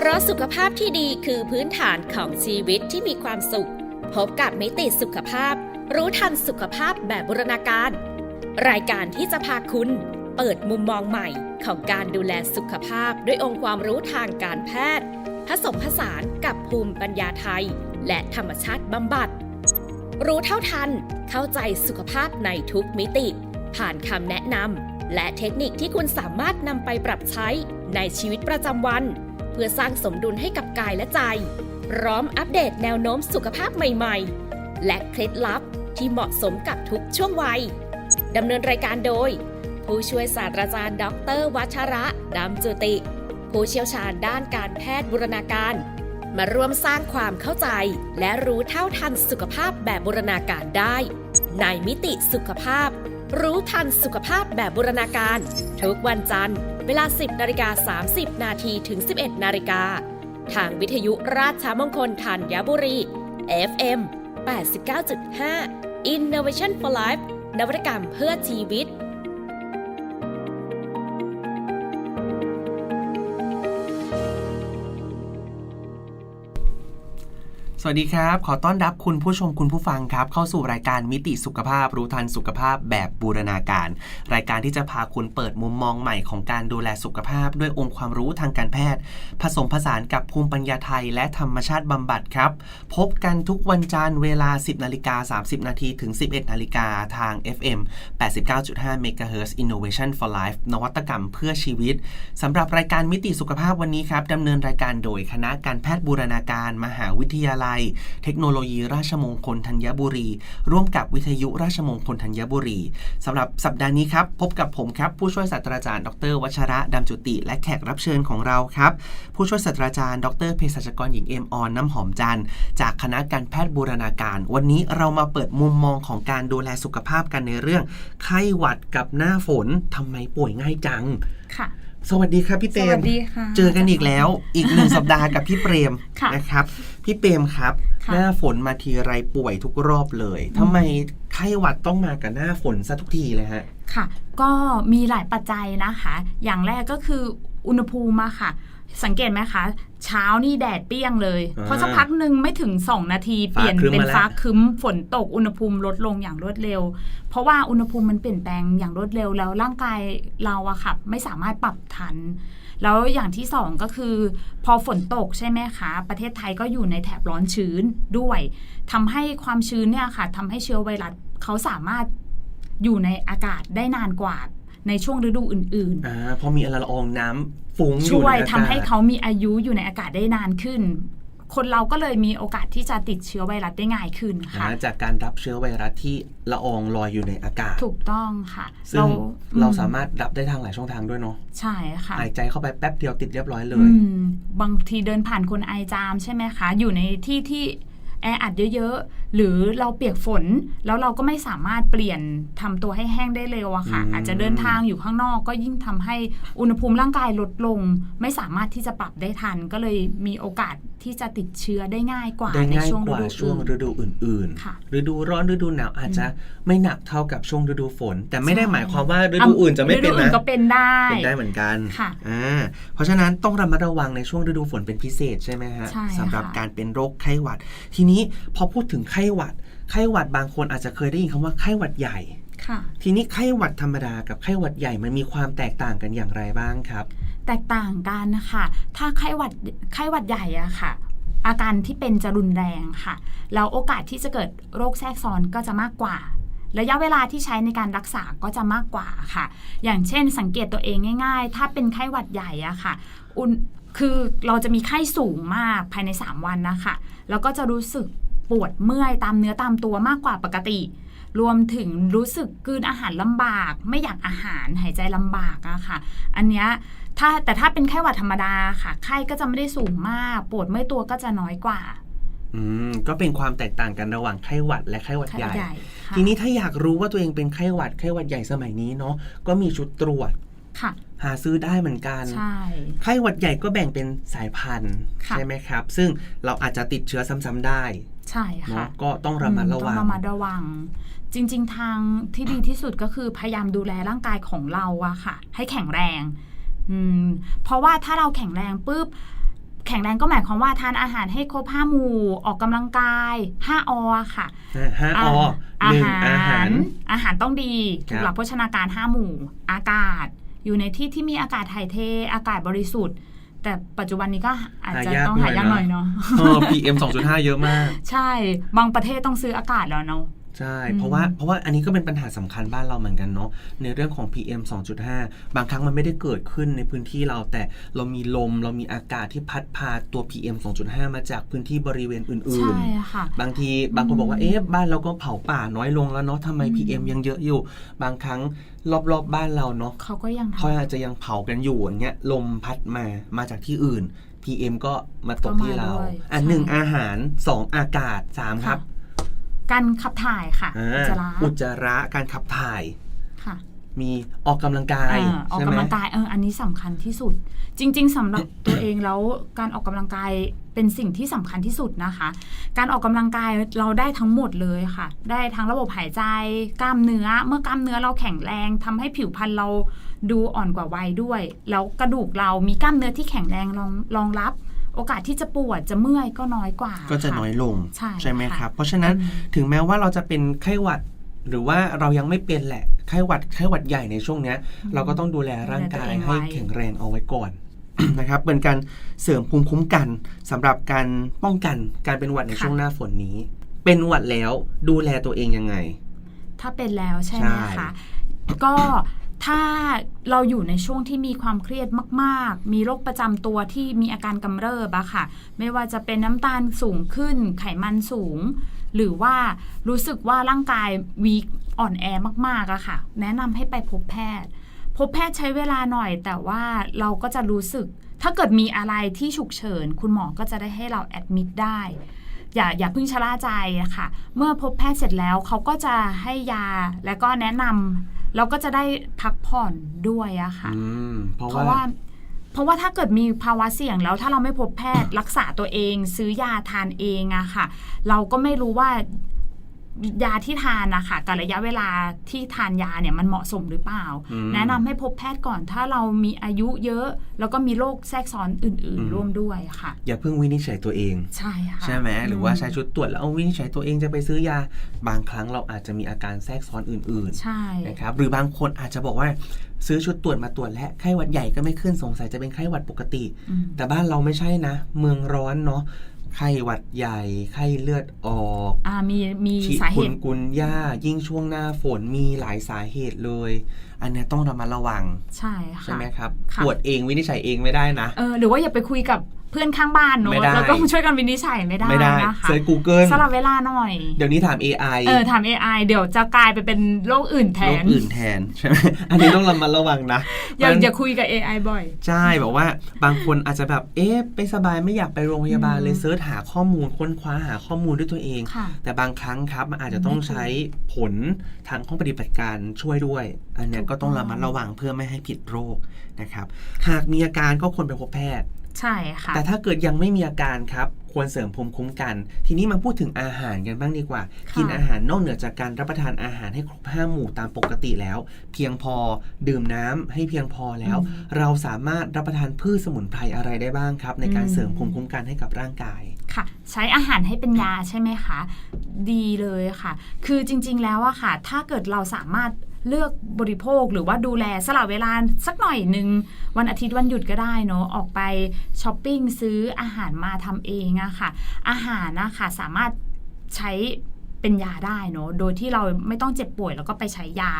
เพราะสุขภาพที่ดีคือพื้นฐานของชีวิตที่มีความสุข พบกับมิติสุขภาพ รู้ทันสุขภาพแบบบูรณาการ รายการที่จะพาคุณ เปิดมุมมองใหม่ของการดูแลสุขภาพด้วยองค์ความรู้ทางการแพทย์ ผสมผสานกับภูมิปัญญาไทย และธรรมชาติบำบัด รู้เท่าทัน เข้าใจสุขภาพในทุกมิติ ผ่านคำแนะนำและเทคนิคที่คุณสามารถนำไปปรับใช้ในชีวิตประจำวัน พื่อสร้างสมดุลให้กับกายและใจ พร้อมอัปเดตแนวโน้มสุขภาพใหม่ๆ และเคล็ดลับที่เหมาะสมกับทุกช่วงวัยดำเนินรายการโดย ผู้ช่วยศาสตราจารย์ดออเตอร์วัชระดำจุติ ผู้เชี่ยวชาญด้านการแพทย์บูรณาการ มาร่วมสร้างความเข้าใจ และรู้เท่าทันสุขภาพแบบบูรณาการได้ ในมิติสุขภาพ รู้ทันสุขภาพแบบบูรณาการ ทุกวันจันทร์ เวลา 10นาฬิกา30 นาทีถึง 11 นาฬิกา ทางวิทยุราชมงคลธัญบุรี FM 89.5 Innovation for Life นวัตกรรมเพื่อชีวิต สวัสดีครับ ขอต้อนรับคุณผู้ชมคุณผู้ฟังครับ เข้าสู่รายการมิติสุขภาพ รู้ทันสุขภาพแบบบูรณาการ รายการที่จะพาคุณเปิดมุมมองใหม่ของการดูแลสุขภาพ ด้วยองค์ความรู้ทางการแพทย์ ผสมผสานกับภูมิปัญญาไทย และธรรมชาติบำบัดครับ พบกันทุกวันจันทร์เวลา 10นาฬิกา30นาทีถึง 11นาฬิกาทาง FM 89.5 MHz Innovation for Life นวัตกรรมเพื่อชีวิตสำหรับรายการมิติสุขภาพวันนี้ครับดำเนินรายการโดยคณะการแพทย์บูรณาการ มหาวิทยาลัยเทคโนโลยีราชมงคลธัญบุรี ร่วมกับวิทยุราชมงคลธัญบุรีสำหรับสัปดาห์นี้ครับ พบกับผมครับ ผู้ช่วยศาสตราจารย์ ดร วัชระดำจุติ และแขกรับเชิญของเราครับ ผู้ช่วยศาสตราจารย์ ดรเภสัชกรหญิงเอ็มออนน้ำหอมจันทร์จากคณะการแพทย์บูรณาการ วันนี้เรามาเปิดมุมมองของการดูแลสุขภาพกันในเรื่อง ไข้หวัดกับหน้าฝนทำไมป่วยง่ายจังค่ะสวัสดีครับพี่เปรสวัมสดีค่ะ เจอกันอีกแล้ว อีกหนึ่งสัปดาห์กับพี่เปรมค่ะนะครับ พี่เปรมครับค่ะหน้าฝนมาทีไรป่วยทุกรอบเลยทำไมไข้หวัดต้องมากับหน้าฝนซะทุกทีเลยฮะ ค่ะ ก็มีหลายปัจจัยนะคะ อย่างแรกก็คืออุณหภูมิอะค่ะ สังเกตไหมคะ เช้านี่แดดเปรี้ยงเลยอ่าพอสักพักหนึ่งไม่ถึง 2 นาทีเปลี่ยนฟ้าครึ้มเป็นมาแล้วฟ้าครึ้มฝนตกอุณหภูมิลดลงอย่างรวดเร็ว เพราะว่าอุณหภูมิมันเปลี่ยนแปลงอย่างรวดเร็วแล้วร่างกายเราอะค่ะ ไม่สามารถปรับทัน แล้วอย่างที่สองก็คือ พอฝนตกใช่ไหมคะประเทศไทยก็อยู่ในแถบร้อนชื้นด้วยทำให้ความชื้นเนี่ยค่ะทำให้เชื้อไวรัสเขาสามารถอยู่ในอากาศได้นานกว่าในช่วงฤดูอื่นอ่าพอมีละอองน้ำฟุ้งอๆยู่ช่วยในอากาศทำให้เขามีอายุอยู่ในอากาศได้นานขึ้น คนเราก็เลยมีโอกาสที่จะติดเชื้อไวรัสได้ง่ายขึ้นอ่าค่ะจากการรับเชื้อไวรัสที่ละอองลอยอยู่ในอากาศ ถูกต้องค่ะ ซึ่งอืเราสามารถรับได้ทางหลายช่องทางด้วยเนาะใช่ค่ะหายใจเข้าไปแป๊บเดียวติดเรียบร้อยเลอืยมบางทีเดินผ่านคนไอจามใช่ไหมคะ อยู่ในที่ที่แออัดเยอะๆ หรือเราเปียกฝนแล้วเราก็ไม่สามารถเปลี่ยนทำตัวให้แห้งได้เร็วอะค่ะอืมอาจจะเดินทางอยู่ข้างนอกก็ยิ่งทำให้อุณหภูมิร่างกายลดลง ไม่สามารถที่จะปรับได้ทัน ก็เลยมีโอกาสที่จะติดเชื้อได้ง่ายกว่าได้ในง่ายช่วงกฤว่าดูช่วงอื่นฤดูอื่นค่ะๆฤดูร้อนฤดูหนาวอาจจะไม่หนักเท่ากับช่วงฤดูฝน แต่ไม่ได้ใช่หมายความว่าฤดูอื่นจะไม่เป็นฤดูอื่นะก็เป็นได้เป็นได้เหมือนกันค่ะอ่าเพราะฉะนั้นต้องระมัดระวังในช่วงฤดูฝนเป็นพิเศษใช่ไหมฮะใช่ค่ะสำหรับการเป็นโรคไข้หวัด ทีนี้พอพูดถึงไข้หวัด ไข้หวัดบางคนอาจจะเคยได้ยินคำว่าไข้หวัดใหญ่ค่ะทีนี้ไข้หวัดธรรมดากับไข้หวัดใหญ่มันมีความแตกต่างกันอย่างไรบ้างครับ แตกต่างกันนะคะ ถ้าไข้หวัดไข้หวัดใหญ่อะค่ะ อาการที่เป็นจะรุนแรงค่ะแล้วโอกาสที่จะเกิดโรคแทรกซ้อนก็จะมากกว่าระยะเวลาที่ใช้ในการรักษาก็จะมากกว่าค่ะ อย่างเช่นสังเกตตัวเองง่าย ๆ ถ้าเป็นไข้หวัดใหญ่อะค่ะ อุณคือเราจะมีไข้สูงมากภายใน 3 วันนะคะ แล้วก็จะรู้สึก ปวดเมื่อยตามเนื้อตามตัวมากกว่าปกติ รวมถึงรู้สึกกลืนอาหารลำบาก ไม่อยากอาหารหายใจลำบากอะค่ะ อันเนี้ยถ้าแต่ถ้าเป็นไข้หวัดธรรมดาค่ะ ไข้ก็จะไม่ได้สูงมาก ปวดเมื่อยตัวก็จะน้อยกว่าอืมก็เป็นความแตกต่างกันระหว่างไข้หวัดและไข้หวัดไข้ใหหวัญ่ดใหญ่ค่ะทีนี้ถ้าอยากรู้ว่าตัวเองเป็นไข้หวัดไข้หวัดใหญ่สมัยนี้เนาะก็มีชุดตรวจ ค่ะ หาซื้อได้เหมือนกันใช่ไข้หวัดใหญ่ก็แบ่งเป็นสายพันธุ์ค่ะใช่ไหมครับ ซึ่งเราอาจจะติดเชื้อซ้ำๆได้ ใช่เนาะค่ะก็ต้องระมัดระวัอืงต้องระมัดระวัง จริง ๆ ทางที่ดีที่สุดก็คือพยายามดูแลร่างกายของเราอะค่ะ ให้แข็งแรงอืมเพราะว่าถ้าเราแข็งแรงปุ๊บแข็งแรงก็หมายความว่าทานอาหารให้ครบห้าหมู่ออกกำลังกายห้าอค่ะห้าออาหนึ่งหารอาหาร อาหารต้องดีครับถูกหลักโภชนาการห้าหมู่ อากาศ อยู่ในที่ที่มีอากาศถ่ายเทอากาศบริสุทธิ์ แต่ปัจจุบันนี้ก็อาจจะต้องหายากหน่อยเนาะเออ PM 2.5เยอะมาก ใช่ บางประเทศต้องซื้ออากาศแล้วเนาะ ใช่อืมเพราะว่าเพราะว่าอันนี้ก็เป็นปัญหาสำคัญบ้านเราเหมือนกันเนาะในเรื่องของ PM 2.5 บางครั้งมันไม่ได้เกิดขึ้นในพื้นที่เราแต่เรามีลม เรามีอากาศที่พัดพาตัว PM 2.5 มาจากพื้นที่บริเวณอื่นใช่ค่ะๆบางทีบางคนบอกว่าอืมเอ๊ะบ้านเราก็เผาป่าน้อยลงแล้วเนาะทำไมอืม PM ยังเยอะอยู่ บางครั้งรอบๆบบ้านเราเนาะเขาก็ยังเขาทำอาจจะยังเผากันอยู่อย่างเงี้ยลมพัดมามาจากที่อื่น PM ก็มาตกที่เราก็มาด้วยอันใช่หนึ่งอาหารสองอากาศสามครับ การขับถ่ายค่ะอ่าอุจจาระอุจจาระการขับถ่ายค่ะ มีออกกำลังกายอ่าออกใช่ไหมกำลังกายเอออันนี้สำคัญที่สุด จริง ๆสำหรับตัวเองแล้วการออกกำลังกายเป็นสิ่งที่สำคัญที่สุดนะคะ การออกกำลังกายเราได้ทั้งหมดเลยค่ะ ได้ทั้งระบบหายใจกล้ามเนื้อ เมื่อกล้ามเนื้อเราแข็งแรงทำให้ผิวพรรณเราดูอ่อนกว่าวัยด้วย แล้วกระดูกเรามีกล้ามเนื้อที่แข็งแรงรองรองรับ โอกาสที่จะปวดจะเมื่อยก็น้อยกว่า ก็จะน้อยลงใช่ไหมค่ะครับ เพราะฉะนั้นอืมถึงแม้ว่าเราจะเป็นไข้หวัดหรือว่าเรายังไม่เป็นแหละไข้หวัดไข้หวัดใหญ่ในช่วงเนี้ย เราก็ต้องดูแลร่างกายดูแลตัวเองให้ไว้แข็งแรงเอาไว้ก่อนนะครับเป็นการเสริมภูมิคุ้มกันสำหรับการป้องกันการเป็นหวัดในช่วงหน้าฝนนี้ เป็นหวัดแล้วดูแลตัวเองยังไง ถ้าเป็นแล้วใช่ไหมใช่คะก็ ถ้าเราอยู่ในช่วงที่มีความเครียดมาก ๆ มีโรคประจำตัวที่มีอาการกำเริบอะค่ะ ไม่ว่าจะเป็นน้ำตาลสูงขึ้น ไขมันสูง หรือว่ารู้สึกว่าร่างกายวีคอ่อนแอมาก ๆอะค่ะ แนะนำให้ไปพบแพทย์ พบแพทย์ใช้เวลาหน่อย แต่ว่าเราก็จะรู้สึก ถ้าเกิดมีอะไรที่ฉุกเฉิน คุณหมอก็จะได้ให้เราแอดมิดได้อย่าอย่าพิ่งชะล่าใจอะค่ะ เมื่อพบแพทย์เสร็จแล้วเขาก็จะให้ยาแล้วก็แนะนำ เราก็จะได้พักผ่อนด้วยอะค่ะอืมเพราะเพราะว่าว่าเพราะว่าถ้าเกิดมีภาวะเสี่ยงแล้วถ้าเราไม่พบแพทย์รักษาตัวเอง ซื้อยาทานเองอะค่ะ เราก็ไม่รู้ว่า ยาที่ทานนะคะกับระยะเวลาที่ทานยาเนี่ยมันเหมาะสมหรือเปล่าอืมแนะนำให้พบแพทย์ก่อนถ้าเรามีอายุเยอะ แล้วก็มีโรคแทรกซ้อนอื่นอืมๆร่วมด้วยค่ะ อย่าเพิ่งวินิจฉัยตัวเอง ใช่ค่ะใช่ไหมหรือว่าใช้ชุดตรวจแล้วเอาวินิจฉัยตัวเองจะไปซื้อยา บางครั้งเราอาจจะมีอาการแทรกซ้อนอื่นใช่ๆนะครับหรือบางคนอาจจะบอกว่าซื้อชุดตรวจมาตรวจและไข้หวัดใหญ่ก็ไม่ขึ้นสงสัยจะเป็นไข้หวัดปกติอืมแต่บ้านเราไม่ใช่นะ เมืองร้อนเนาะ ไข้หวัดใหญ่ ไข้เลือดออกอ่ามีมีฉีดสาเหคุนตุกุนย่ายิ่งช่วงหน้าฝนมีหลายสาเหตุเลย อันเนี้ยต้องระมัดระวัง ใช่ค่ะใช่ไหมครับค่ะตรวจเองวินิจฉัยเองไม่ได้นะเออหรือว่าอย่าไปคุยกับ เพื่อนข้างบ้านเนไม่อะได้ แล้วก็ช่วยกันวินิจฉัยไม่ได้ไม่ได้นะคะเซิร์ช Google สลับเวลาหน่อย เดี๋ยวนี้ถาม AI เออถาม AI เดี๋ยวจะกลายไปเป็นโรคอื่นแทโรคน อื่นแทนใช่ไหม อันนี้ต้องระมัดระวังนะอย่ามันอย่าคุยกับ AI บ่อย ใช่บอกว่าบางคนอาจจะแบบเอ๊ะไปสบายไม่อยากไปโรงพยาบาลอืมเลยเซิร์ชหาข้อมูลค้นคว้าหาข้อมูลด้วยตัวเอง ค่ะ แต่บางครั้งครับมันอาจจะต้องใช้ผลทางห้องปฏิบัติการช่วยด้วย อันเนี้ยถูกก็ต้องต้องระมัดระวังเพื่อไม่ให้ผิดโรคนะครับ หากมีอาการก็ควรไปพบแพทย์ ใช่ค่ะ แต่ถ้าเกิดยังไม่มีอาการครับควรเสริมภูมิคุ้มกัน ทีนี้มาพูดถึงอาหารกันบ้างดีกว่าค่ะกินอาหารนอกเหนือจากการรับประทานอาหารให้ครบห้าหมู่ตามปกติแล้ว เพียงพอดื่มน้ำให้เพียงพอแล้วอืมเราสามารถรับประทานพืชสมุนไพรอะไรได้บ้างครับ ในการอืมเสริมภูมิคุ้มกันให้กับร่างกายค่ะ ใช้อาหารให้เป็นยาใช่ไหมคะ ดีเลยค่ะ คือจริง ๆ แล้วอะค่ะ ถ้าเกิดเราสามารถ เลือกบริโภคหรือว่าดูแลสละเวลาสักหน่อยหนึ่งวันอาทิตย์วันหยุดก็ได้เนาะออกไปช้อปปิ้งซื้ออาหารมาทำเองอะค่ะ อาหารนะคะสามารถใช้ เป็นยาได้เนอะโดยที่เราไม่ต้องเจ็บป่วยแล้วก็ไปใช้ยา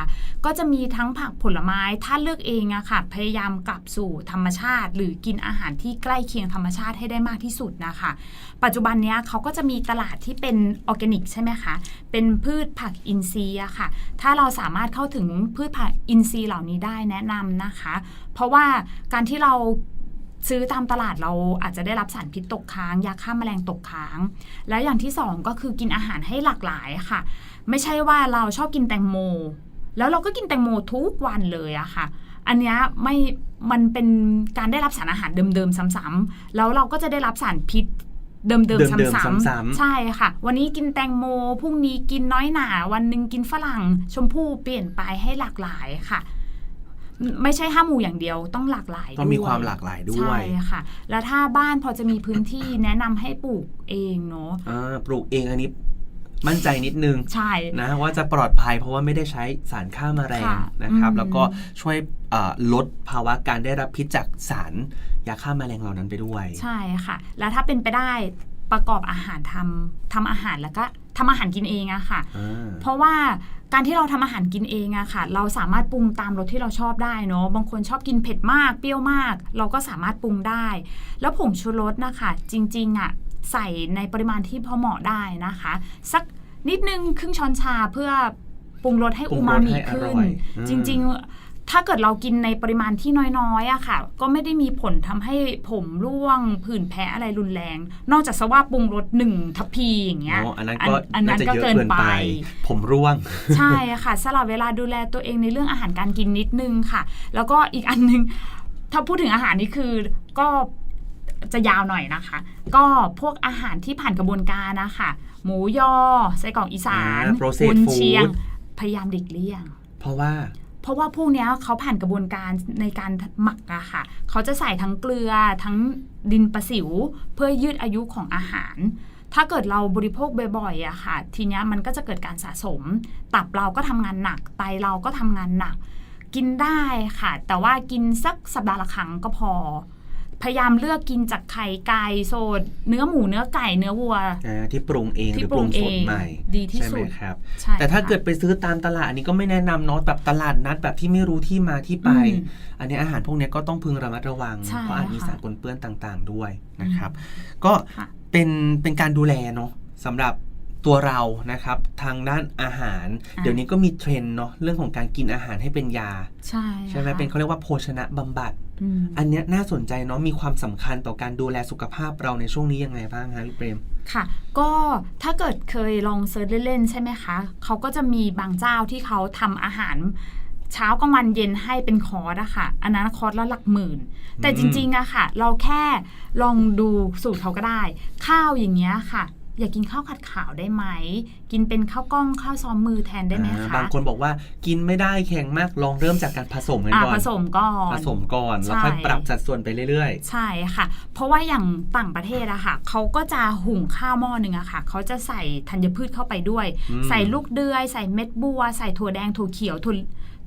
ก็จะมีทั้งผักผลไม้ ถ้าเลือกเองอะค่ะ พยายามกลับสู่ธรรมชาติ หรือกินอาหารที่ใกล้เคียงธรรมชาติให้ได้มากที่สุดนะคะ ปัจจุบันเนี้ยเขาก็จะมีตลาดที่เป็นออร์แกนิกใช่ไหมคะ เป็นพืชผักอินทรีย์อะค่ะ ถ้าเราสามารถเข้าถึงพืชผักอินทรีย์เหล่านี้ได้แนะนำนะคะ เพราะว่าการที่เรา ซื้อตามตลาดเราอาจจะได้รับสารพิษตกค้าง ยาฆ่าแมลงตกค้าง แล้วอย่างที่สองก็คือกินอาหารให้หลากหลายค่ะ ไม่ใช่ว่าเราชอบกินแตงโม แล้วเราก็กินแตงโมทุกวันเลยอะค่ะ อันเนี้ยไม่มันเป็นการได้รับสารอาหารเดิมๆซ้ำๆแล้วเราก็จะได้รับสารพิษเดิมเดิๆมๆซ้ำซ้ำๆๆใช่ค่ะ วันนี้กินแตงโมพรุ่งนี้กินน้อยหนา วันหนึ่งกินฝรั่งชมพู่เปลี่ยนไปให้หลากหลายค่ะ ไม่ใช่ห้าหมู่อย่างเดียวต้องหลากหลายต้องมีด้วยความหลากหลายด้วใช่ยค่ะ แล้วถ้าบ้านพอจะมีพื้นที่แนะนำให้ปลูกเองเนาะอ่าปลูกเองอันนี้มั่นใจนิดนึงใช่นะว่าจะปลอดภัยเพราะว่าไม่ได้ใช้สารฆ่าแมลงค่ะนะครับอืมแล้วก็ช่วยเอ่อลดภาวะการได้รับพิษจากสารยาฆ่าแมลงเหล่านั้นไปด้วย ใช่ค่ะ แล้วถ้าเป็นไปได้ประกอบอาหารทำทำอาหารแล้วก็ทำอาหารกินเองอะค่ะอ่าเพราะว่า การที่เราทำอาหารกินเองอะค่ะ เราสามารถปรุงตามรสที่เราชอบได้เนาะบางคนชอบกินเผ็ดมากเปรี้ยวมาก เราก็สามารถปรุงได้ แล้วผงชูรสนะคะ จริงๆอะใส่ในปริมาณที่พอเหมาะได้นะคะ สักนิดนึงครึ่งช้อนชาเพื่อปรุงรสให้ปรุอูงรมาสมิให้อขึ้ร่นอยอืมจริงๆ ถ้าเกิดเรากินในปริมาณที่น้อยๆอะค่ะ ก็ไม่ได้มีผลทำให้ผมร่วงผื่นแพ้อะไรรุนแรง นอกจากสว่าปรุงรสหนึ่งทัพพีอย่างเงี้ยอ๋ออันนั้นก็อันนั้นน่าจะก็เยอะเกินเกินไปไป ผมร่วง ใช่ค่ะสลับเวลาดูแลตัวเองในเรื่องอาหารการกินนิดนึงค่ะ แล้วก็อีกอันนึง ถ้าพูดถึงอาหารนี่คือก็จะยาวหน่อยนะคะ ก็พวกอาหารที่ผ่านกระบวนการนะคะหมูยอไส้กรอกอีสานอ่า processed กุนเชียง food พยายามหลีกเลี่ยง เพราะว่าเพ ราะว่าพวกนี้เขาผ่านกระบวนการในการหมักอะค่ะ เขาจะใส่ทั้งเกลือทั้งดินประสิว เพื่อยืดอายุของอาหาร ถ้าเกิดเราบริโภคบ่อยๆอะค่ะ ทีนี้มันก็จะเกิดการสะสม ตับเราก็ทำงานหนัก ไตเราก็ทำงานหนัก กินได้ค่ะ แต่ว่ากินสักสัปดาห์ละครั้งก็พอ พยายามเลือกกินจากไข่ไก่โซดเนื้อหมูเนื้อไก่เนื้อวัวอ่าที่ปรุงเองหที่รือปปรุรุงงเอสดงใหม่ ดีที่ใช่ไหสุมดครับใช่แต่ถ้าค่ะเกิดไปซื้อตามตลาดอันนี้ก็ไม่แนะนำเนาะแบบตลาดนัดแบบที่ไม่รู้ที่มาที่ไปอืมอันนี้อาหารพวกนี้ก็ต้องพึงระมัดระวังใช่เพราะอาจมีค่ะสารปนเปื้อนต่างๆ ด้วยนะครับ ก็ค่ะเป็นเป็นการดูแลเนาะสำหรับตัวเรานะครับทางด้านอาหารอะเดี๋ยวนี้ก็มีเทรนด์เนาะเรื่องของการกินอาหารให้เป็นยา ใช่ใช่ไหมค่ะเป็นเขาเรียกว่าโภชนะบำบัด อืมอันเนี้ยน่าสนใจเนาะมีความสำคัญต่อการดูแลสุขภาพเราในช่วงนี้ยังไงบ้างฮะพี่เปรมค่ะ ก็ถ้าเกิดเคยลองเซิร์ชเล่นๆใช่ไหมคะเขาก็จะมีบางเจ้าที่เขาทำอาหารเช้ากลางวันเย็นให้เป็นคอร์สอะค่ะ อันนั้นคอร์สละหลักหมื่น แต่จริงๆอะค่ะ เราแค่ลองดูสูตรเขาก็ได้ ข้าวอย่างเงี้ยค่ะ อยากกินข้าวขัดขาวได้ไหมกินเป็นข้าวกล้องข้าวซ้อมมือแทนได้ไหมอ่าคะบางคนบอกว่ากินไม่ได้แข็งมากลองเริ่มจากการผสมกันอ่าก่อนผสมก่อนผสมก่อน แล้วใช่ค่อยปรับสัดส่วนไปเรื่อยใช่ค่ะ เพราะว่าอย่างต่างประเทศอะค่ะเขาก็จะหุงข้าวหม้อหนึ่งอะค่ะเขาจะใส่ธัญพืชเข้าไปด้วยอืมใส่ลูกเดือย ใส่เม็ดบัว ใส่ถั่วแดงถั่วเขียวถั่ว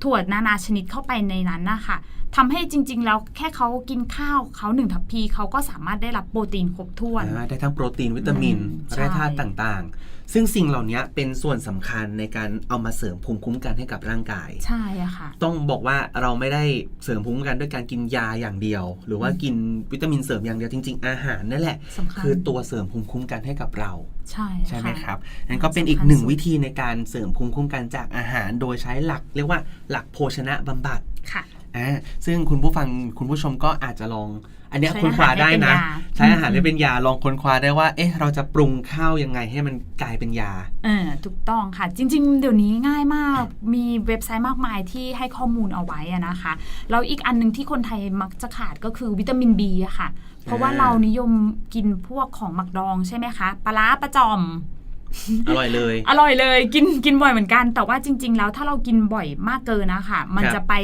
ถั่วนานาชนิดเข้าไปในนั้นนะคะทำให้จริง ๆ แล้วแค่เขากินข้าวเขาหนึ่งทัพพีเขาก็สามารถได้รับโปรตีนครบถ้ๆวนอ่าได้ทั้งโปรตีนวิตามินอืมแร่ธาตุใช่ต่างๆ ซึ่งสิ่งเหล่านี้เป็นส่วนสำคัญในการเอามาเสริมภูมิคุ้มกันให้กับร่างกาย ใช่อะค่ะ ต้องบอกว่าเราไม่ได้เสริมภูมิคุ้มกันด้วยการกินยาอย่างเดียว หรือว่ากินวิตามินเสริมอย่างเดียวจริง ๆ อาหารนั่นแหละสำคัญคือตัวเสริมภูมิคุ้มกันให้กับเรา ใช่ใช่ไหมะครับนั่นก็เป็นอีกสำคัญหนึ่งสุดวิธีในการเสริมภูมิคุ้มกันจากอาหารโดยใช้หลัก เรียกว่าหลักโภชนะบำบัดค่ะอ่าซึ่งคุณผู้ฟังคุณผู้ชมก็อาจจะลอง อันเนี้ยใช้ค้นคว้าได้นะอาหารให้เป็นยาใช้อาหารอืมได้เป็นยาลองค้นคว้าได้ว่า เอ๊ะ เราจะปรุงข้าวยังไงให้มันกลายเป็นยาเออถูกต้องค่ะ จริง ๆ เดี๋ยวนี้ง่ายมาก มีเว็บไซต์มากมายที่ให้ข้อมูลเอาไว้อะนะคะ แล้วอีกอันหนึงที่คนไทยมักจะขาดก็คือวิตามิน B อะค่ะ เพราะว่าอ่าเรานิยมกินพวกของหมักดองใช่ไหมคะปลาร้าประจอมอร่อยเลย อร่อยเลย กินกินบ่อยเหมือนกัน แต่ว่าจริง ๆ แล้วถ้าเรากินบ่อยมากเกินนะคะมันครับจะไป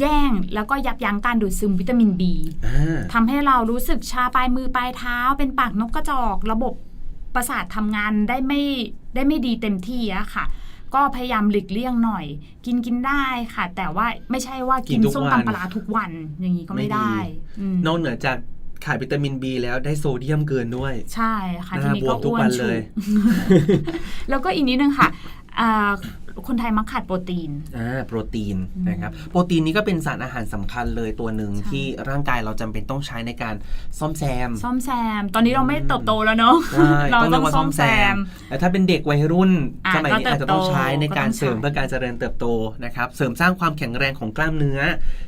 แย่งแล้วก็ยับยั้งการดูดซึมวิตามิน B อ่าทำให้เรารู้สึกชาปลายมือปลายเท้า เป็นปากนกกระจอก ระบบประสาททำงานได้ไม่ได้ไม่ดีเต็มที่อะค่ะ ก็พยายามหลีกเลี่ยงหน่อย กินกินได้ค่ะ แต่ว่าไม่ใช่ว่ากินกินทุกส้มวันตำปลาร้าทุกวันอย่างนี้ก็ไม่ไม่ดีได้อืมนอกเหนือจากขาดวิตามิน B แล้วได้โซเดียมเกินด้วย ใช่ค่ะหทีน้านี้บวก็มทุกอ้ววันนฉุเลยกแล้วก็อีกนิดนึงค่ะอ่า คนไทยมักขาดโปรตีน อ่าโปรตีนอืมนะครับโปรตีนนี้ก็เป็นสารอาหารสำคัญเลยตัวหนึ่งใช่ที่ร่างกายเราจำเป็นต้องใช้ในการซ่อมแซม ซ่อมแซม ตอนนี้เราไม่เติบโตแล้วเนาะใช่เราต้องเรีต้ยอกงว่าซ่อมแซมแต่ถ้าเป็นเด็กวัยรุ่นอะสมัยนี้ก็เติบอาจจะต้องใช้ในการโตก็ต้องเสริมใช้เพื่อการเจริญเติบโตนะครับเสริมสร้างความแข็งแรงของกล้ามเนื้อ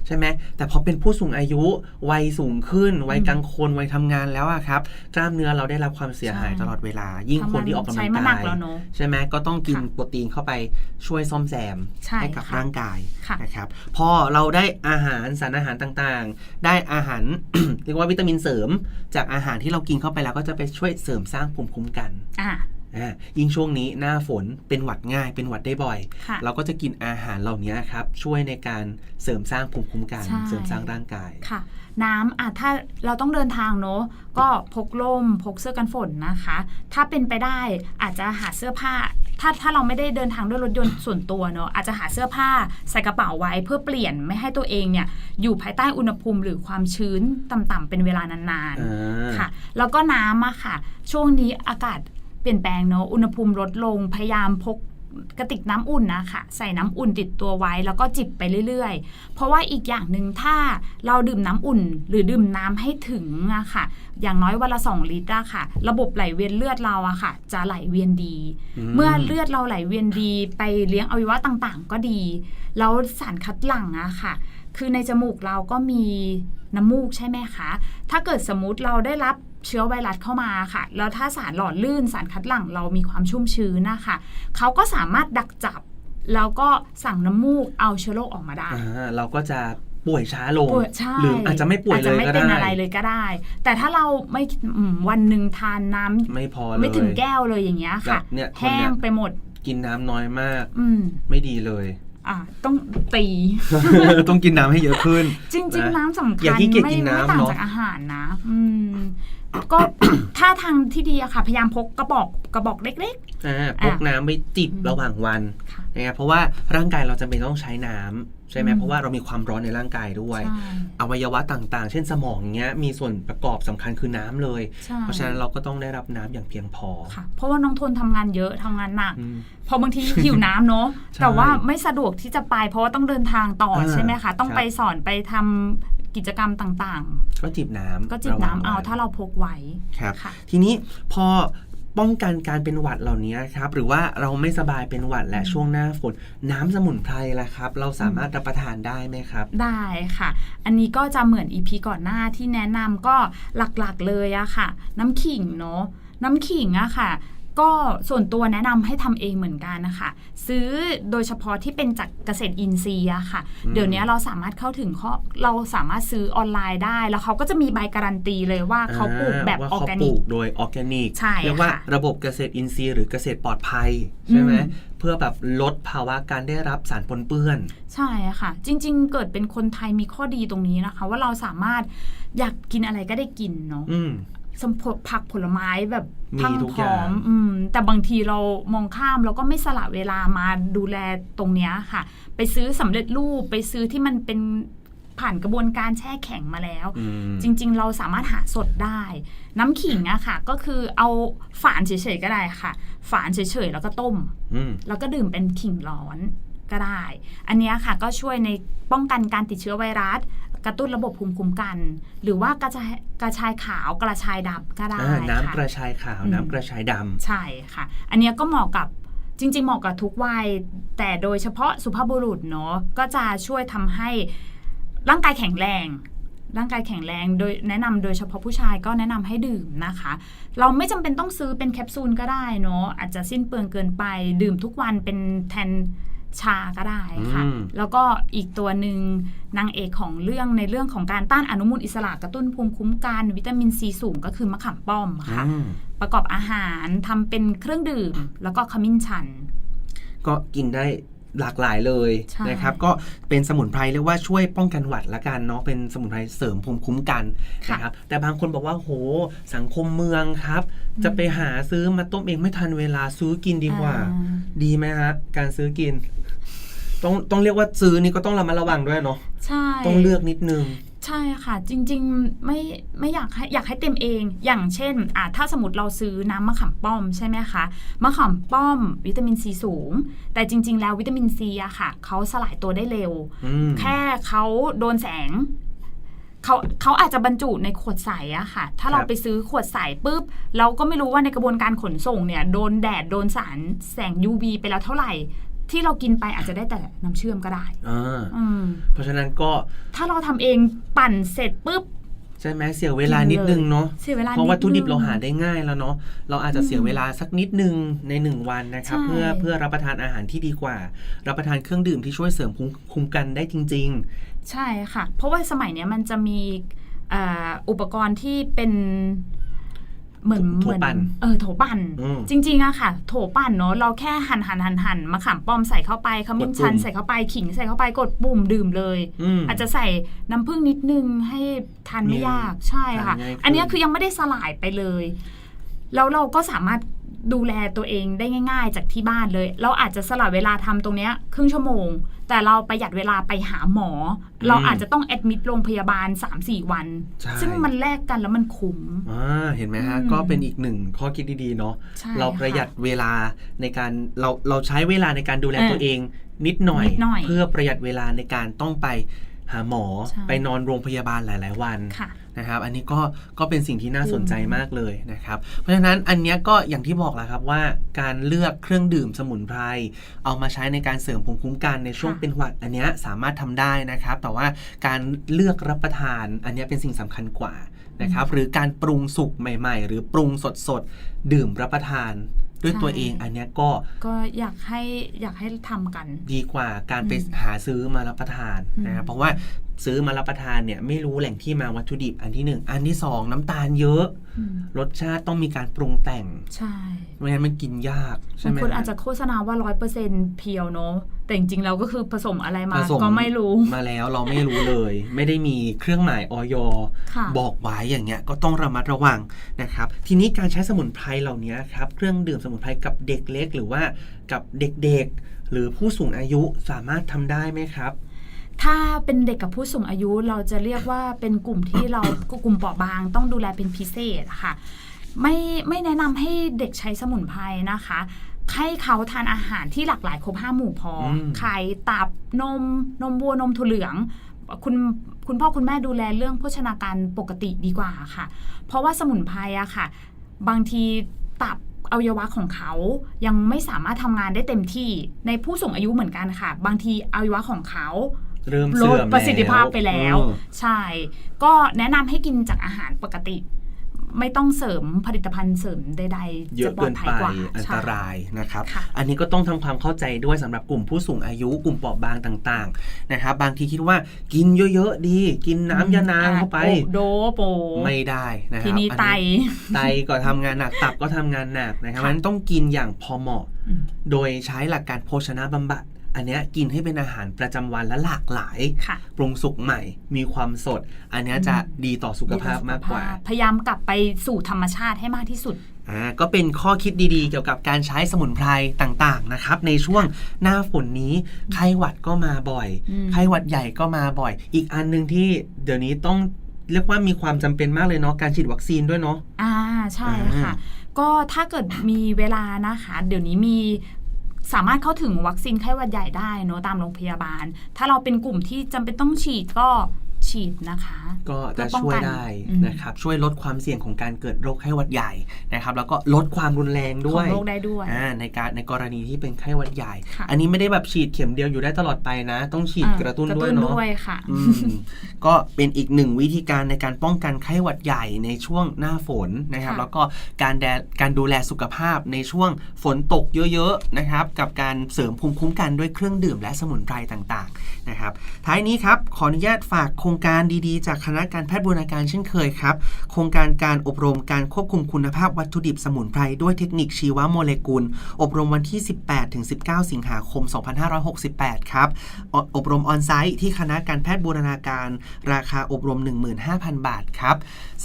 ใช่ไหมแต่พอเป็นผู้สูงอายุวัยสูงขึ้นวัยกลางคนวัยทำงานแล้วอะครับกล้ามเนื้อเราได้รับความเสียหายใช่ตลอดเวลา ยิ่งคนที่ออกกำลัใช้งมาหนักากยแล้วเนาะใช่ไหมก็ต้องกินค่ะโปรตีนเข้าไปช่วยซ่อมแซมใช่ให้กับค่ะร่างกายค่ะนะครับพอเราได้อาหารสารอาหารต่างๆ ได้อาหารเรียกว่าวิตามินเสริม จากอาหารที่เรากินเข้าไปแล้วก็จะไปช่วยเสริมสร้างภูมิคุ้มกัน อะอ่ายิ่งช่วงนี้หน้าฝนเป็นหวัดง่าย เป็นหวัดได้บ่อย ค่ะ เราก็จะกินอาหารเหล่านี้ครับ ช่วยในการเสริมสร้างภูมิคุ้มกัน ใช่ เสริมสร้างร่างกาย ค่ะ น้ำอะถ้าเราต้องเดินทางเนอะก็พกร่มพกเสื้อกันฝนนะคะ ถ้าเป็นไปได้อาจจะหาเสื้อผ้า ถ้าถ้าเราไม่ได้เดินทางด้วยรถยนต์ส่วนตัวเนอะอาจจะหาเสื้อผ้าใส่กระเป๋าไว้เพื่อเปลี่ยนไม่ให้ตัวเองเนี่ยอยู่ภายใต้อุณหภูมิหรือความชื้นต่ำๆเป็นเวลานานอ่าๆค่ะแล้วก็น้ำอะค่ะ ช่วงนี้อากาศ เปลี่ยนแปลงเนอะอุณหภูมิลดลงพยายามพกกระติกน้ำอุ่นนะคะใส่น้ำอุ่นติดตัวไว้แล้วก็จิบไปเรื่อยๆ เพราะว่าอีกอย่างหนึ่งถ้าเราดื่มน้ำอุ่น หรือดื่มน้ำให้ถึงอะค่ะ อย่างน้อยวันละ 2 ลิตรอะค่ะ ระบบไหลเวียนเลือดเราอะค่ะ จะไหลเวียนดี เมื่อเลือดเราไหลเวียนดี ไปเลี้ยงอวัยวะต่างๆ ก็ดี แล้วสารคัดหลั่งอะค่ะ คือในจมูกเราก็มีน้ำมูกใช่ไหมคะ ถ้าเกิดสมมติเราได้รับ เชื้อไวรัสเข้ามาค่ะ แล้วถ้าสารหล่อลื่นสารคัดหลั่งเรามีความชุ่มชื้นนะคะเขาก็สามารถดักจับ แล้วก็สั่งน้ำมูกเอาเชื้อโรคออกมาได้อ่าเราก็จะป่วยช้าลงป่วยใช่หรืออาจจะไม่ป่วยอาจเลจะยไม่ก็เป็นได้อะไรเลยก็ได้ แต่ถ้าเราไม่อืมวันหนึ่งทานน้ำไม่พอเลยไม่ถึงแก้วเลยอย่างเงี้ยค่ะแบบเนี่ยคนแห้เนี่งยไปหมดกินน้ำน้อยมากอืมไม่ดีเลยอะต้องตีต้องกินน้ำให้เยอะขึ้น จริงนะๆน้ำสำคัญอย่าขี้เกียจไม่กินน้ำไม่ต่างเนอะจากอาหารนะ อืม ก็ถ้าทางที่ดีอะค่ะ พยายามพกกระบอกกระบอกเล็กอ่าพกน้ำไปจิบอืมระหว่างวันๆค่ะนะครับเพราะว่าร่างกายเราจำเป็นต้องใช้น้ำใช่ไหมอืมเพราะว่าเรามีความร้อนในร่างกายด้วยใช่อวัยวะต่างๆ เช่นสมองอย่างเงี้ยมีส่วนประกอบสำคัญคือน้ำเลยใช่เพราะฉะนั้นเราก็ต้องได้รับน้ำอย่างเพียงพอค่ะ เพราะว่าน้องทนทำงานเยอะทำงานหนักอืมพอบางทีหิวน้ำเนาะใช่แต่ว่าไม่สะดวกที่จะไป เพราะว่าต้องเดินทางต่ออ่าใช่ไหมคะ ต้องครับไปสอนไปทำ กิจกรรมต่างก็จิบน้ำๆก็จิบน้ำเอาระหว่งวันถ้าเราพกไว้ครับค่ะทีนี้พอป้องกันการเป็นหวัดเหล่านี้ครับ หรือว่าเราไม่สบายเป็นหวัดและอืมช่วงหน้าฝนน้ำสมุนไพรล่ะครับ เราสามารถรับประทานได้ไหมครับ ได้ค่ะ อันนี้ก็จะเหมือนอีพีก่อนหน้าที่แนะนำก็หลักๆเลยอะค่ะ น้ำขิงเนาะน้ำขิงอะค่ะ ก็ส่วนตัวแนะนำให้ทำเองเหมือนกันนะคะ ซื้อโดยเฉพาะที่เป็นจากเกษตรอินทรีย์อะค่ะอืมเดี๋ยวนี้เราสามารถเข้าถึงข้อเราสามารถซื้อออนไลน์ได้ แล้วเขาก็จะมีใบการันตีเลยว่าเขาปลูกแบบว่าออร์เขาแกปนิลูกกโดยออร์แกนิกใช่เรียกว่าค่ะระบบเกษตรอินทรีย์หรือเกษตรปลอดภัยใช่ไหมอืมเพื่อแบบลดภาวะการได้รับสารปนเปื้อน ใช่ค่ะ จริง ๆ เกิดเป็นคนไทยมีข้อดีตรงนี้นะคะ ว่าเราสามารถอยากกินอะไรก็ได้กินเนาะอืม สมผลผักผลไม้แบบมีพรังทุกพอย่าร้องมอืมแต่บางทีเรามองข้ามแล้วก็ไม่สละเวลามาดูแลตรงเนี้ยค่ะ ไปซื้อสำเร็จรูปไปซื้อที่มันเป็นผ่านกระบวนการแช่แข็งมาแล้วอืมจริง ๆ เราสามารถหาสดได้ น้ำขิงอะค่ะ ก็คือเอาฝานเฉยๆก็ได้ค่ะ ฝานเฉยๆแล้วก็ต้มอืมแล้วก็ดื่มเป็นขิงร้อนก็ได้ อันเนี้ยค่ะก็ช่วยในป้องกันการติดเชื้อไวรัส กระตุ้นระบบภูมิคุ้มกัน หรือว่ากระชายกระชายขาวกระชายดำก็ได้อ่าน้ำค่ะกระชายขาวอืมน้ำกระชายดำใช่ค่ะ อันเนี้ยก็เหมาะกับจริง ๆ เหมาะกับทุกวัย แต่โดยเฉพาะสุภาพบุรุษเนาะก็จะช่วยทำให้ร่างกายแข็งแรง ร่างกายแข็งแรงโดยแนะนำโดยเฉพาะผู้ชายก็แนะนำให้ดื่มนะคะ เราไม่จำเป็นต้องซื้อเป็นแคปซูลก็ได้เนาะอาจจะสิ้นเปลืองเกินไป ดื่มทุกวันเป็นแทน ชาก็ได้ค่ะอืมแล้วก็อีกตัวหนึ่งนางเอกของเรื่องในเรื่องของการต้านอนุมูลอิสระกระตุ้นภูมิคุ้มกัน วิตามินซีสูงก็คือมะขามป้อมค่ะอืมประกอบอาหารทำเป็นเครื่องดื่ม แล้วก็ขมิ้นชัน ก็กินได้หลากหลายเลยใช่นะครับ ก็เป็นสมุนไพรเรียกว่าช่วยป้องกันหวัดละกันเนาะเป็นสมุนไพรเสริมภูมิคุ้มกันค่ะนะครับแต่บางคนบอกว่าโหสังคมเมืองครับ จะไปหาซื้อมาต้มเองไม่ทันเวลาซื้อกินดีกว่าอ่ดีไหมฮะการซื้อกิน ต้องต้องเรียกว่าซื้อนี่ก็ต้องระมัดระวังด้วยเนาะใช่ต้องเลือกนิดนึง ใช่ค่ะ จริงๆไม่ไม่อยากให้อยากให้เต็มเอง อย่างเช่นอะถ้าสมมติเราซื้อน้ำมะขามป้อมใช่ไหมคะมะขามป้อมวิตามินซีสูง แต่จริง ๆ แล้ววิตามินซีอะค่ะเขาสลายตัวได้เร็ว อืม แค่เขาโดนแสงเขาเขาอาจจะบรรจุในขวดใสอะค่ะ ถ้าเราไปซื้อขวดใสปุ๊บ เราก็ไม่รู้ว่าในกระบวนการขนส่งเนี่ย โดนแดด โดนสารแสง UV ไปแล้วเท่าไหร่ ที่เรากินไปอาจจะได้แต่น้ำเชื่อมก็ได้อ่าอืมเพราะฉะนั้นก็ถ้าเราทำเองปั่นเสร็จปุ๊บใช่ไหมเสียเวลานิดนึงเนาะเสียเวลาเพราะวัตถุดิบนินึงเราหาได้ง่ายแล้วเนาะเราอาจจะเสียอืมเวลาสักนิดนึงในหนึ่งวันนะครับใช่เพื่อเพื่อรับประทานอาหารที่ดีกว่า รับประทานเครื่องดื่มที่ช่วยเสริมภูมิคุ้มกันได้จริงใช่ค่ะ เพราะว่าสมัยเนี้ยมันจะมีเอ่ออุปกรณ์ที่เป็น เหมือนโถเหมือนปั่นเออโถปั่นอืมจริงๆอะค่ะ โถปั่นเนาะเราแค่หั่นหั่นหั่นหั่นมะขามป้อมใส่เข้าไปขมิ้นชันกดปุ่มใส่เข้าไปขิงใส่เข้าไปกดปุ่มดื่มเลยอืมอาจจะใส่น้ำผึ้งนิดนึงให้ทานไม่เนี่ยยากใช่ค่ะทานง่ายขึ้นอันเนี้ยคือยังไม่ได้สลายไปเลย แล้วเราก็สามารถ ดูแลตัวเองได้ง่าย ๆ จากที่บ้านเลย เราอาจจะสละเวลาทำตรงเนี้ยครึ่งชั่วโมง แต่เราประหยัดเวลาไปหาหมอ เราอาจจะต้องแอดมิดโรงพยาบาล 3-4 วันใช่ซึ่งมันแลกกันแล้วมันคุ้มอ่าเห็นไหมฮะอืมก็เป็นอีกหนึ่งข้อคิดดีๆเนาะใช่เราประหยัดค่เวลาในการเราเราใช้เวลาในการดูแลเออตัวเองนิดหน่อยนิดหน่อย เพื่อประหยัดเวลาในการต้องไปหาหมอใช่ไปนอนโรงพยาบาลหลาย ๆ วันค่ะ นะครับ อันนี้ก็ก็เป็นสิ่งที่น่าสนใจอืมมากเลยนะครับ เพราะฉะนั้นอันเนี้ยก็อย่างที่บอกแหละครับว่าการเลือกเครื่องดื่มสมุนไพรเอามาใช้ในการเสริมภูมิคุ้มกันในช่วงเป็นหวัดอันเนี้ยสามารถทำได้นะครับ แต่ว่าการเลือกรับประทานอันเนี้ยเป็นสิ่งสำคัญกว่านะครับ หรือการปรุงสุกใหม่ ๆ หรือปรุงสดๆดื่มรับประทานด้วยใช่ตัวเองอันเนี้ยก็ก็อยากให้อยากให้ทำกัน ดีกว่าการไปอืมหาซื้อมารับประทานนะครับอืมเพราะว่า ซื้อมารับประทานเนี่ยไม่รู้แหล่งที่มาวัตถุดิบอันที่หนึ่งอันที่สองน้ำตาลเยอะ อืมรสชาติต้องมีการปรุงแต่งใช่ไม่งั้นมันกินยากใช่บางไหม คนฮอาจจะโฆษณาว่าร้อยเปอร์เซ็นเพียวเนอะแต่จริงๆเราก็คือผสมอะไรมาผสม ก็ไม่รู้มาแล้วเราไม่รู้เลย ไม่ได้มีเครื่องหมายออยค่ะบอกไว้อย่างเงี้ยก็ต้องระมัดระวังนะครับ ทีนี้การใช้สมุนไพรเหล่านี้ครับเครื่องดื่มสมุนไพรกับเด็กเล็ก หรือว่ากับเด็กๆ หรือผู้สูงอายุสามารถทำได้ไหมครับ ถ้าเป็นเด็กกับผู้สูงอายุเราจะเรียกว่าเป็นกลุ่มที่เรากลุ่มเปราะบาง ต้องดูแลเป็นพิเศษอะค่ะ ไม่ไม่แนะนำให้เด็กใช้สมุนไพรนะคะให้เขาทานอาหารที่หลากหลายครบห้าหมู่พออมไข่ตับนม นมวัวนมถั่วเหลืองคุณคุณพ่อคุณแม่ดูแลเรื่องโภชนาการปกติดีกว่าค่ะ เพราะว่าสมุนไพรอะค่ะ บางทีตับอวัยวะของเขายังไม่สามารถทำงานได้เต็มที่ในผู้สูงอายุเหมือนกันค่ะ บางทีอวัยวะของเขา เริ่มลเสื่ดอมประสิทธิภาพไปแล้วเออใช่ ก็แนะนำให้กินจากอาหารปกติ ไม่ต้องเสริมผลิตภัณฑ์เสริมใดๆเยจะอะปลอเกิดนภัยไปกว่าอันตใช่รายนะครับค่ะอันนี้ก็ต้องทำความเข้าใจด้วยสำหรับกลุ่มผู้สูงอายุกลุ่มเปราะบางต่าง ๆ นะครับ บางทีคิดว่ากินเยอะๆดี กินน้ำยานางเข้าไปโอ้โดโปไม่ได้นะครับทีนี้อัไตไตก็ทำงานหนักตับก็ทำงานหนักนะครับค่ะมันต้องกินอย่างพอเหมาะอืมโดยใช้หลักการโภชนะบำบัด อันเนี้ยกินให้เป็นอาหารประจำวันและหลากหลายค่ะปรุงสุกใหม่ มีความสด อันเนี้ยจะดีต่อสุขภาพมากกว่า พยายามกลับไปสู่ธรรมชาติให้มากที่สุดอ่าก็เป็นข้อคิดดีๆ เกี่ยวกับการใช้สมุนไพรต่างๆนะครับ ในช่วงหน้าฝนนี้ไข้หวัดก็มาบ่อยอืมไข้หวัดใหญ่ก็มาบ่อย อีกอันหนึ่งที่เดี๋ยวนี้ต้องเรียกว่ามีความจำเป็นมากเลยเนาะการฉีดวัคซีนด้วยเนาะอ่าใช่ค่ะอ่ก็ถ้าเกิดมีเวลานะคะ เดี๋ยวนี้มี สามารถเข้าถึงวัคซีนไข้หวัดใหญ่ได้เนอะตามโรงพยาบาล ถ้าเราเป็นกลุ่มที่จำเป็นต้องฉีดก็ ฉีดนะคะ ก็จะเพื่อป้องช่วยกันได้อืมนะครับ ช่วยลดความเสี่ยงของการเกิดโรคไข้หวัดใหญ่นะครับ แล้วก็ลดความรุนแรงขด้อวงยโรคได้ด้วยอ่าในการในกรณีที่เป็นไข้หวัดใหญ่ค่ะอันนี้ไม่ได้แบบฉีดเข็มเดียวอยู่ได้ตลอดไปนะ ต้องฉีดอ่ากระตุ้นกระด้ตุ้วยนเนาะด้วยค่ะอืมก็เป็นอีกหนึ่งวิธีการในการป้องกันไข้หวัดใหญ่ในช่วงหน้าฝนนะครับค่ะแล้วก็การแดการดูแลสุขภาพในช่วงฝนตกเยอะๆนะครับ กับการเสริมภูมิคุ้มกันด้วยเครื่องดื่มและสมุนไพรต่างๆนะครับ ท้ายนี้ครับขออนุญาตฝากโครงการดีๆ จากคณะการแพทย์บูรณาการเช่นเคยครับ โครงการการอบรมการควบคุมคุณภาพวัตถุดิบสมุนไพรด้วยเทคนิคชีวโมเลกุล อบรมวันที่ 18-19 สิงหาคม 2568 ครับออบรมออนไซต์ที่คณะการแพทย์บูรณาการ ราคาอบรม 15,000 บาทครับ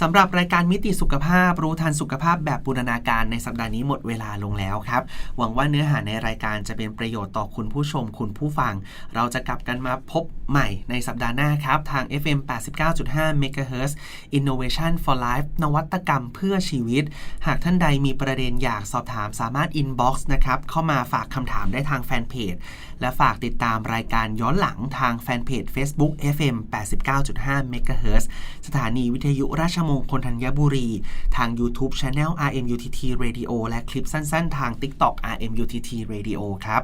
สำหรับรายการมิติสุขภาพรู้ทันสุขภาพแบบบูรณาการในสัปดาห์นี้หมดเวลาลงแล้วครับ หวังว่าเนื้อหาในรายการจะเป็นประโยชน์ต่อคุณผู้ชมคุณผู้ฟัง เราจะกลับกันมาพบใหม่ในสัปดาห์หน้าครับทาง FM 89.5 MHz Innovation for Life นวัตกรรมเพื่อชีวิต หากท่านใดมีประเด็นอยากสอบถามสามารถ inbox นะครับ เข้ามาฝากคำถามได้ทางแฟนเพจและฝากติดตามรายการย้อนหลังทางแฟนเพจ Facebook FM 89.5 MHz สถานีวิทยุราชมงคลธัญบุรี ทาง YouTube Channel RMUTT Radio และคลิปสั้น ๆ ทาง TikTok RMUTT Radio ครับ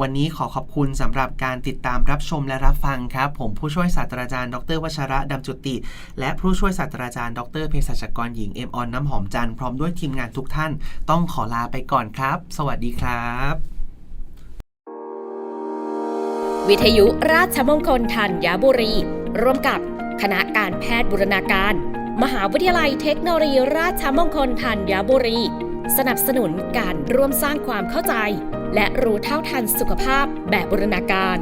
วันนี้ขอขอบคุณสำหรับการติดตามรับชมและรับฟังครับ ผมผู้ช่วยศาสตราจารย์ ดรวชระดำจุติ และผู้ช่วยศาสตราจารย์ ดรเภสัชกรหญิงเอ็มออนน้ำหอมจันทร์พร้อมด้วยทีมงานทุกท่าน ต้องขอลาไปก่อนครับ สวัสดีครับ วิทยุราชมงคลธัญบุรี ร่วมกับคณะการแพทย์บุรณาการ มหาวิทยาลัยเทคโนโลยีราชมงคลธัญบุรี สนับสนุนการร่วมสร้างความเข้าใจ และรู้เท่าทันสุขภาพแบบบุรณาการ